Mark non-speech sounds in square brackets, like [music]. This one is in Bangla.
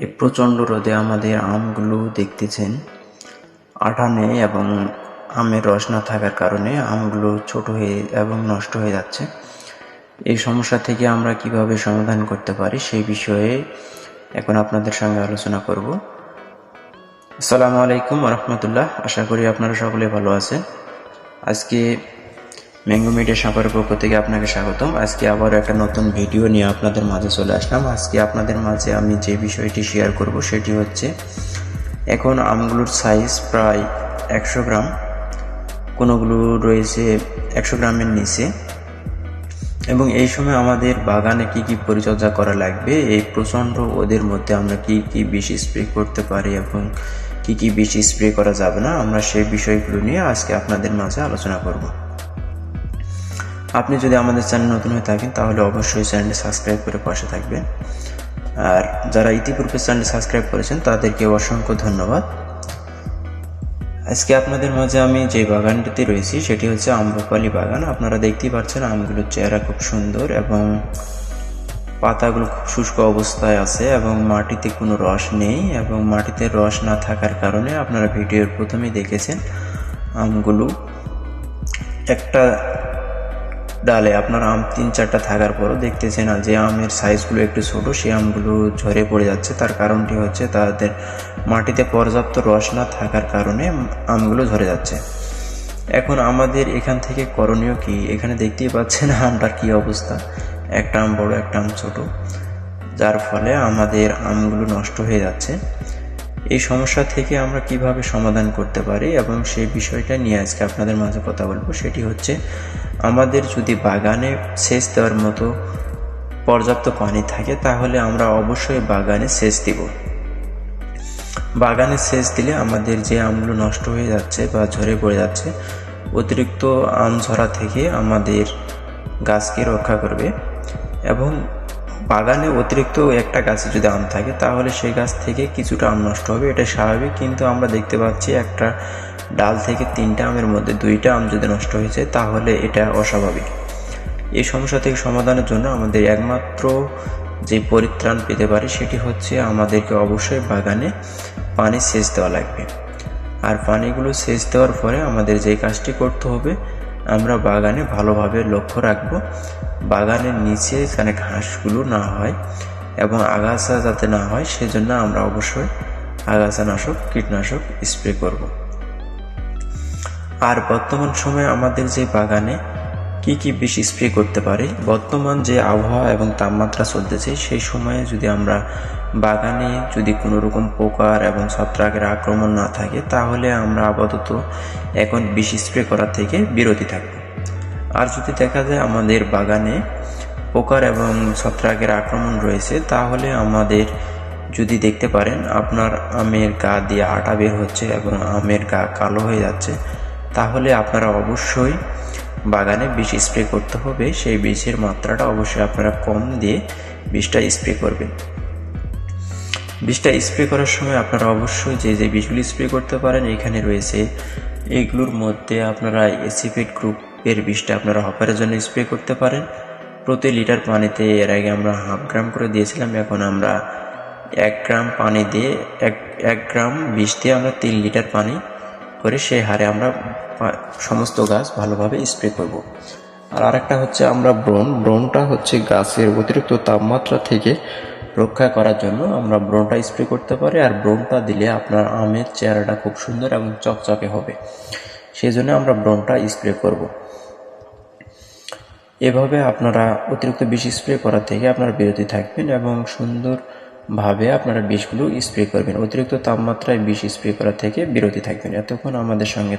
এই প্রচণ্ড রোদে আমাদের আমগুলো দেখতেছেন। আঠা নেই এবং আমের রস না থাকার কারণে আমগুলো ছোট হয়ে এবং নষ্ট হয়ে যাচ্ছে। এই সমস্যা থেকে আমরা কীভাবে সমাধান করতে পারি সেই বিষয়ে এখন আপনাদের সঙ্গে আলোচনা করব। আসসালামু আলাইকুম রহমতুল্লাহ। আশা করি আপনারা সকলে ভালো আছেন। আজকে ম্যাঙ্গো মিডিয়া সাঁপারের পক্ষ থেকে আপনাকে স্বাগতম। আজকে আবারও একটা নতুন ভিডিও নিয়ে আপনাদের মাঝে চলে আসলাম। আজকে আপনাদের মাঝে আমি যে বিষয়টি শেয়ার করব সেটি হচ্ছে, এখন আমগুলোর সাইজ প্রায় একশো গ্রাম, কোনোগুলো রয়েছে একশো গ্রামের নিচে। এবং এই সময় আমাদের বাগানে কি কি পরিচর্যা করা লাগবে, এই প্রচণ্ড ওদের মধ্যে আমরা কি কি বিষ স্প্রে করতে পারি এবং কি কি বিষ স্প্রে করা যাবে না, আমরা সেই বিষয়গুলো নিয়ে আজকে আপনাদের মাঝে আলোচনা করব। আপনি যদি আমাদের চ্যানেল নতুন হয়ে থাকেন, তাহলে অবশ্যই চ্যানেলটি সাবস্ক্রাইব করে পাশে থাকবেন। আর যারা ইতিপূর্বে চ্যানেলটি সাবস্ক্রাইব করেছেন, তাদেরকে অসংখ্য ধন্যবাদ। আজকে আপনাদের মাঝে আমি যে বাগানটিতে রয়েছি, সেটি হচ্ছে আম্রপালি বাগান। আপনারা দেখতেই পাচ্ছেন আমগুলোর চেহারা খুব সুন্দর এবং পাতাগুলো খুব শুষ্ক অবস্থায় আছে এবং মাটিতে কোনো রস নেই এবং মাটিতে রস না থাকার কারণে আপনারা ভিডিওর প্রথমেই দেখেছেন আমগুলো একটা ডালে আপনার আম তিন চারটা থাকার পরও দেখতেছেন যে আমের সাইজগুলো একটু ছোট সেই আমগুলো ঝরে পড়ে যাচ্ছে। তার কারণটি হচ্ছে তাদের মাটিতে পর্যাপ্ত রস না থাকার কারণে আমগুলো ঝরে যাচ্ছে। এখন আমাদের এখান থেকে করণীয় কি? এখানে দেখতেই পাচ্ছেন [laughs] আমটার কি অবস্থা। একটা আম বড়, একটা আম ছোট। যার ফলে আমাদের আমগুলো নষ্ট হয়ে যাচ্ছে। এই সমস্যা থেকে আমরা কীভাবে সমাধান করতে পারি এবং সেই বিষয়টা নিয়ে আজকে আপনাদের মাঝে কথা বলব, সেটি হচ্ছে আমাদের যদি বাগানে সেচ দেওয়ার মতো পর্যাপ্ত পানি থাকে, তাহলে আমরা অবশ্যই বাগানে সেচ দিব। বাগানে সেচ দিলে আমাদের যে আমগুলো নষ্ট হয়ে যাচ্ছে বা ঝরে পড়ে যাচ্ছে, অতিরিক্ত আম ঝরা থেকে আমাদের গাছকে রক্ষা করবে এবং বাগানে অতিরিক্ত একটা গাছে যদি আম থাকে, তাহলে সেই গাছ থেকে কিছুটা আম নষ্ট হবে, এটা স্বাভাবিক। কিন্তু আমরা দেখতে পাচ্ছি একটা ডাল থেকে তিনটা আমের মধ্যে দুইটা আম যদি নষ্ট হয়েছে, তাহলে এটা অস্বাভাবিক। এই সমস্যা থেকে সমাধানের জন্য আমাদের একমাত্র যে পরিত্রাণ পেতে পারি, সেটি হচ্ছে আমাদেরকে অবশ্যই বাগানে পানি সেচ দেওয়া লাগবে। আর পানিগুলো সেচ দেওয়ার পরে আমাদের যে কাজটি করতে হবে আমরা বাগানে ভালোভাবে লক্ষ্য রাখব। বাগানের নিচে এখানে ঘাসগুলো না হয় এবং আগাছা যাতে না হয়, সেজন্য আমরা অবশ্যই আগাছানাশক, কীটনাশক স্প্রে করব। আর বর্তমান সময়ে আমাদের যে বাগানে কি কি বেশি স্প্রে করতে পারি? বর্তমান যে আবহাওয়া এবং তাপমাত্রা চলতেছে, সেই সময়ে যদি আমরা বাগানে যদি কোনো রকম পোকার এবং ছত্রাকের আক্রমণ না থাকে, তাহলে আমরা আপাতত এখন বিষ স্প্রে করা থেকে বিরতি থাকব। আর যদি দেখা যায় আমাদের বাগানে পোকার এবং ছত্রাকের আক্রমণ রয়েছে, তাহলে আমাদের যদি দেখতে পারেন, আপনার আমের গা দিয়ে আটা বের হচ্ছে এবং আমের গা কালো হয়ে যাচ্ছে, তাহলে আপনারা অবশ্যই বাগানে বিষ স্প্রে করতে হবে, সেই বিষের মাত্রাটা অবশ্যই আপনারা কম দিয়ে বিষটা স্প্রে করবেন। বিষটা স্প্রে করার সময় আপনারা অবশ্যই যে যে বিষগুলি স্প্রে করতে পারেন, এখানে রয়েছে এগুলোর মধ্যে আপনারা এসিফেট গ্রুপের বিষটা আপনারা হপারের জন্য স্প্রে করতে পারেন। প্রতি লিটার পানিতে এর আগে আমরা হাফ গ্রাম করে দিয়েছিলাম, এখন আমরা এক গ্রাম পানি দিয়ে, এক এক গ্রাম বিষ দিয়ে আমরা তিন লিটার পানি করে সেই হারে আমরা সমস্ত গাছ ভালোভাবে স্প্রে করব। আর আরেকটা হচ্ছে আমরা ব্রণ ব্রণটা হচ্ছে গাছের অতিরিক্ত তাপমাত্রা থেকে রক্ষা করার জন্য আমরা ব্রণটা স্প্রে করতে পারি আর ব্রণটা দিলে আপনার আমের চেহারাটা খুব সুন্দর এবং চকচকে হবে সেই জন্য আমরা ব্রণটা স্প্রে করব। এভাবে আপনারা অতিরিক্ত বিষ স্প্রে করা থেকে আপনারা বিরতি থাকবেন এবং সুন্দরভাবে আপনারা বিষগুলো স্প্রে করবেন অতিরিক্ত তাপমাত্রায় বিষ স্প্রে করা থেকে বিরতি থাকবেন এতক্ষণ আমাদের সঙ্গে